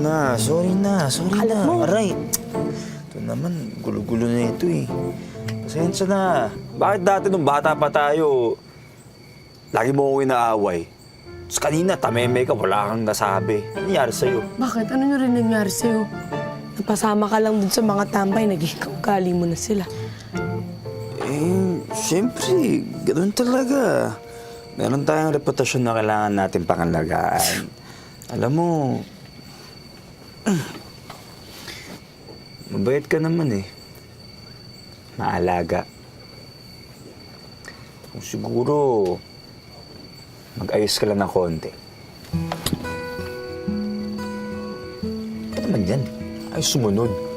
na. Sorry na. Sorry Alam na. mo. Aray. Ito naman, gulo-gulo na ito eh. Pasensya na. Bakit dati nung bata pa tayo, lagi mo ako inaaway? Tapos kanina, tameme ka, wala kang nasabi. Ano nangyari sa'yo? Bakit? Ano nyo rin nangyari sa'yo? Napasama ka lang dun sa mga tambay, naging kaugali mo na sila. Eh, siyempre, ganoon talaga. Meron tayong reputasyon na kailangan natin pangalagaan. Alam mo, mabait ka naman eh. Maalaga. Kung siguro, mag-ayos ka lang ng konti. Ano naman yan? Ay, sumunod.